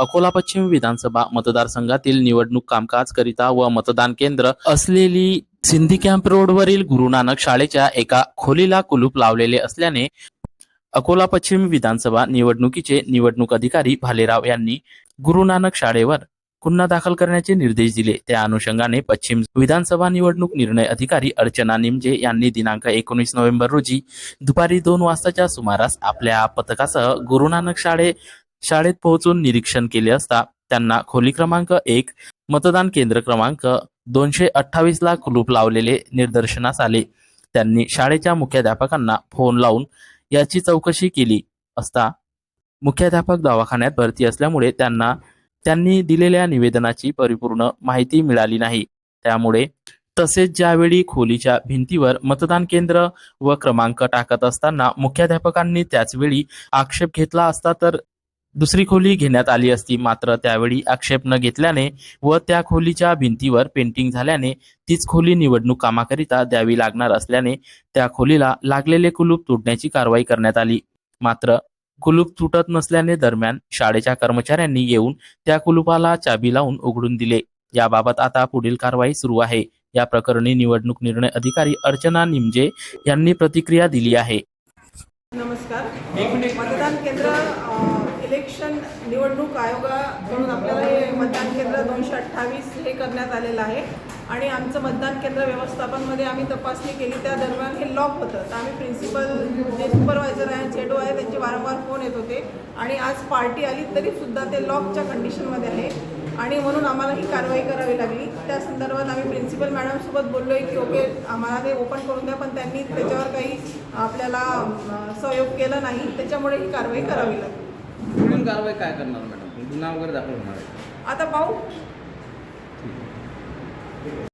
अकोला पश्चिम विधानसभा मतदारसंघातील निवडणूक कामकाज करिता व मतदान केंद्र असलेली सिंधी कॅम्प रोडवरील गुरुनानक शाळेच्या एका खोलीला कुलूप लावलेले असल्याने अकोला पश्चिम विधानसभा निवडणुकीचे निवडणूक अधिकारी भालेराव यांनी गुरुनानक शाळेवर गुन्हा दाखल करण्याचे निर्देश दिले. त्या अनुषंगाने पश्चिम विधानसभा निवडणूक निर्णय अधिकारी अर्चना निमजे यांनी दिनांक एकोणीस नोव्हेंबर रोजी दुपारी दोन वाजताच्या सुमारास आपल्या पथकासह गुरुनानक शाळे शाळेत पोहोचून निरीक्षण केले असता त्यांना खोली क्रमांक एक मतदान केंद्र क्रमांक दोनशे अठ्ठावीस ला कुलूप लावलेले निदर्शनास आले. त्यांनी शाळेच्या मुख्याध्यापकांना फोन लावून याची चौकशी केली असता मुख्याध्यापक दवाखान्यात भरती असल्यामुळे त्यांना त्यांनी दिलेल्या निवेदनाची परिपूर्ण माहिती मिळाली नाही. त्यामुळे तसेच ज्यावेळी खोलीच्या भिंतीवर मतदान केंद्र व क्रमांक टाकत असताना मुख्याध्यापकांनी त्याचवेळी आक्षेप घेतला असता तर दुसरी खोली घेण्यात आली असती. मात्र त्यावेळी आक्षेप न घेतल्याने व त्या खोलीच्या भिंतीवर पेंटिंग झाल्याने तीच खोली निवडणूक कामाकरिता द्यावी लागणार असल्याने त्या खोलीला लागलेले कुलूप तुटण्याची कारवाई करण्यात आली. मात्र कुलूप तुटत नसल्याने दरम्यान शाळेच्या कर्मचाऱ्यांनी येऊन त्या कुलूपाला चाबी लावून उघडून दिले. याबाबत आता पुढील कारवाई सुरू आहे. या प्रकरणी निवडणूक निर्णय अधिकारी अर्चना निमजे यांनी प्रतिक्रिया दिली आहे. नमस्कार. मतदान केंद्र इलेक्शन निवडणूक आयोगाकडून आपल्याला हे मतदान केंद्र दोनशे अठ्ठावीस हे करण्यात आलेलं आहे. आणि आमचं मतदान केंद्र व्यवस्थापनमध्ये आम्ही तपासणी केली. त्या दरम्यान हे लॉक होतं. तर आम्ही प्रिन्सिपल जे सुपरवायझर आहे झेडो आहे त्यांचे वारंवार फोन येत होते. आणि आज पार्टी आली तरीसुद्धा ते लॉकच्या कंडिशनमध्ये आहे. आणि म्हणून आम्हाला ही कारवाई करावी लागली. त्या संदर्भात आम्ही प्रिन्सिपल मॅडमसोबत बोललो आहे की ओके आम्हाला ते ओपन करून द्या पण त्यांनी त्याच्यावर काही आपल्याला सहयोग केला नाही. त्याच्यामुळे ही कारवाई करावी लागली. पुढील कारवाई काय करणार मॅडम? गुन्हा वगैरे दाखल होणार आहे. आता पाहू.